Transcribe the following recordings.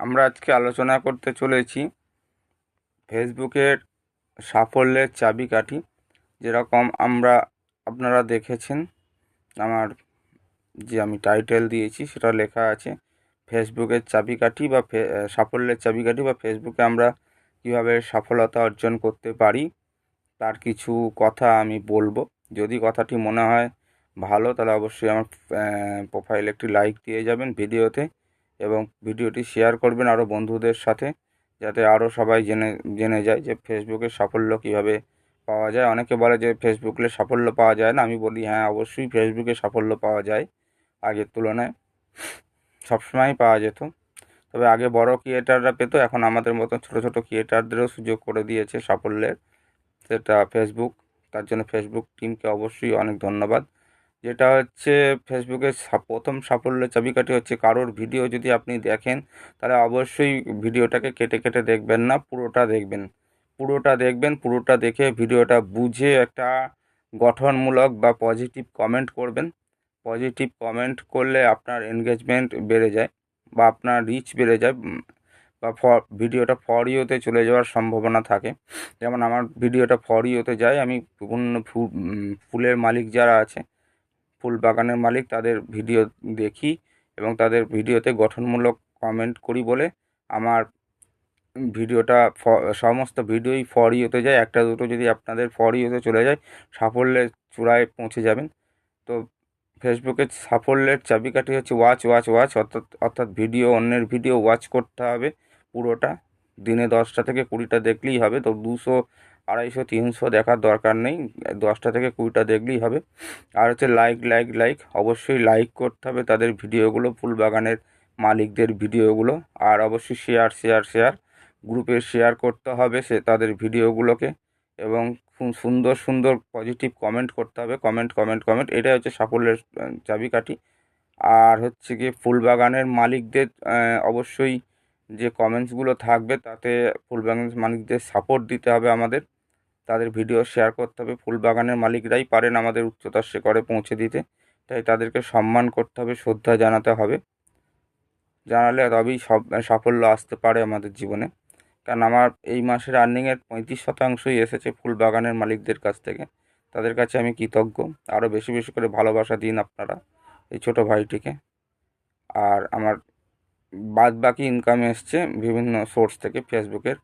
আমরা আজকে আলোচনা করতে চলেছি ফেসবুকের সাফল্যের চাবিকাঠি। যেরকম আমরা আপনারা দেখেছেন, আমার যে আমি টাইটেল দিয়েছি সেটা লেখা আছে, ফেসবুকের চাবিকাঠি বা সাফল্যের চাবিকাঠি বা ফেসবুকে আমরা কীভাবে সফলতা অর্জন করতে পারি, তার কিছু কথা আমি বলব। যদি কথাটি মনে হয় ভালো, তাহলে অবশ্যই আমার প্রোফাইলে একটি লাইক দিয়ে যাবেন ভিডিওতে। এবং ভিডিওটি শেয়ার করবেন আরও বন্ধুদের সাথে, যাতে আরও সবাই জেনে জেনে যায় যে ফেসবুকের সাফল্য কীভাবে পাওয়া যায়। অনেকে বলে যে ফেসবুকে সাফল্য পাওয়া যায় না, আমি বলি হ্যাঁ অবশ্যই ফেসবুকে সাফল্য পাওয়া যায়, আগের তুলনায় সবসময়ই পাওয়া যেত। তবে আগে বড় ক্রিয়েটাররা পেতো, এখন আমাদের মতন ছোটো ছোটো ক্রিয়েটারদেরও সুযোগ করে দিয়েছে সাফল্যের। সেটা ফেসবুক তার জন্য ফেসবুক টিমকে অবশ্যই অনেক ধন্যবাদ। যেটা হচ্ছে ফেসবুকের প্রথম সাফল্যের চাবিকাঠি হচ্ছে কারোর ভিডিও যদি আপনি দেখেন, তাহলে অবশ্যই ভিডিওটাকে কেটে কেটে দেখবেন না, পুরোটা দেখবেন। পুরোটা দেখবেন, পুরোটা দেখে ভিডিওটা বুঝে একটা গঠনমূলক বা পজিটিভ কমেন্ট করবেন। পজিটিভ কমেন্ট করলে আপনার এনগেজমেন্ট বেড়ে যায় বা আপনার রিচ বেড়ে যায় বা ফ, ভিডিওটা ফর ইউতে চলে যাওয়ার সম্ভাবনা থাকে। যেমন আমার ভিডিওটা ফর ইউতে যায়, আমি বিভিন্ন ফুলের মালিক যারা আছে ফুল বাগানের মালিক, তাদের ভিডিও দেখি এবং তাদের ভিডিওতে গঠনমূলক কমেন্ট করি বলে আমার ভিডিওটা সমস্ত ভিডিওই ফর ইউতে যায়। একটা দুটো যদি আপনাদের ফর ইউতে চলে যায়, সাফল্যের চূড়ায় পৌঁছে যাবেন। তো ফেসবুকে সাফল্যের চাবিকাঠি হচ্ছে ওয়াচ ওয়াচ ওয়াচ অর্থাৎ অর্থাৎ ভিডিও অন্যের ভিডিও ওয়াচ করতে হবে পুরোটা। দিনে দশটা থেকে কুড়িটা দেখলেই হবে। তো দুশো আড়াইশো, তিনশো দেখার দরকার নেই। দশটা থেকে কুড়িটা দেখলেই হবে। আর হচ্ছে লাইক লাইক লাইক অবশ্যই লাইক করতে হবে তাদের ভিডিওগুলো ফুল বাগানের মালিকদের ভিডিওগুলো। আর অবশ্যই শেয়ার শেয়ার শেয়ার গ্রুপে শেয়ার করতে হবে সে তাদের ভিডিওগুলোকে। এবং সুন্দর সুন্দর পজিটিভ কমেন্ট করতে হবে। কমেন্ট কমেন্ট কমেন্ট এটাই হচ্ছে সাফল্যের চাবিকাঠি। আর হচ্ছে গিয়ে ফুল বাগানের মালিকদের অবশ্যই যে কমেন্টসগুলো থাকবে তাতে ফুল বাগানের মালিকদের সাপোর্ট দিতে হবে আমাদের। তাদের ভিডিও শেয়ার করতে হবে। ফুল বাগানের মালিকরাই পারেন আমাদের উচ্চতার শিখরে পৌঁছে দিতে। তাই তাদেরকে সম্মান করতে হবে, শ্রদ্ধা জানাতে হবে। জানালে তবেই সব সাফল্য আসতে পারে আমাদের জীবনে। কারণ আমার এই মাসের আর্নিংয়ের পঁয়ত্রিশ শতাংশই এসেছে ফুল বাগানের মালিকদের কাছ থেকে। তাদের কাছে আমি কৃতজ্ঞ। আরও বেশি বেশি করে ভালোবাসা দিন আপনারা, এই ছোটো ভাইটিকে। আর আমার বাদ বাকি ইনকাম এসছে বিভিন্ন সোর্স থেকে ফেসবুকের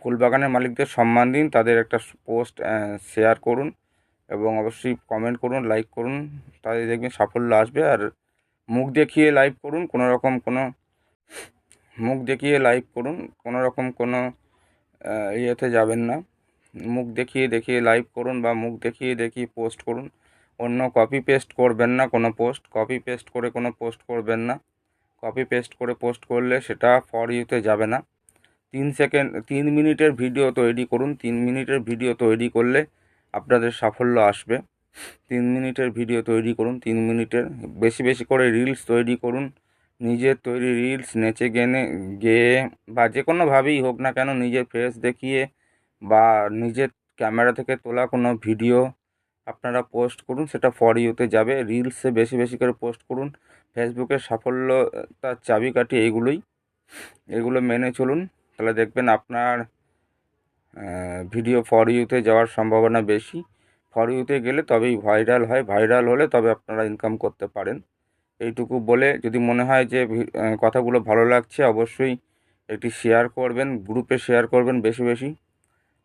তো ফুলবাগানের মালিকদের সম্মান দিন, তাদের একটা পোস্ট শেয়ার করুন এবং অবশ্যই কমেন্ট করুন, লাইক করুন। তাদের দেখবেন সাফল্য আসবে। আর মুখ দেখিয়ে লাইভ করুন, কোনো রকম কোনো মুখ দেখিয়ে লাইভ করুন, কোনো রকম কোনো ইয়েতে যাবেন না। মুখ দেখিয়ে দেখিয়ে লাইভ করুন বা মুখ দেখিয়ে দেখিয়ে পোস্ট করুন। অন্য কপি পেস্ট করবেন না কোনো পোস্ট, কপি পেস্ট করে কোনো পোস্ট করবেন না। কপি পেস্ট করে পোস্ট করলে সেটা ফর ইউতে যাবে না। তিন সেকেন্ড, তিন মিনিটের ভিডিও তৈরি করুন। তিন মিনিটের ভিডিও তৈরি করলে আপনাদের সাফল্য আসবে। তিন মিনিটের ভিডিও তৈরি করুন, তিন মিনিটের। বেশি বেশি করে রিলস তৈরি করুন। নিজের তৈরি রিলস নেচে গেনে গেয়ে বা যে কোনোভাবেই হোক না কেন নিজের ফেস দেখিয়ে বা নিজের ক্যামেরা থেকে তোলা কোনো ভিডিও আপনারা পোস্ট করুন, সেটা ফর ইউতে যাবে। রিলসে বেশি বেশি করে পোস্ট করুন। ফেসবুকের সাফল্য তার চাবিকাঠি এইগুলোই এগুলো মেনে চলুন। তাহলে দেখবেন আপনার ভিডিও ফর ইউতে যাওয়ার সম্ভাবনা বেশি। ফর ইউতে গেলে তবেই ভাইরাল হয়। ভাইরাল হলে তবে আপনারা ইনকাম করতে পারেন। এইটুকু বলে যদি মনে হয় যে কথাগুলো ভালো লাগছে অবশ্যই একটি শেয়ার করবেন গ্রুপে শেয়ার করবেন বেশি বেশি।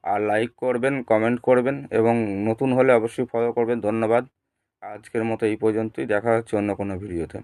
আর লাইক করবেন কমেন্ট করবেন এবং নতুন হলে অবশ্যই ফলো করবেন। ধন্যবাদ। আজকের মতো এই পর্যন্তই। দেখা হচ্ছে অন্য কোনো ভিডিওতে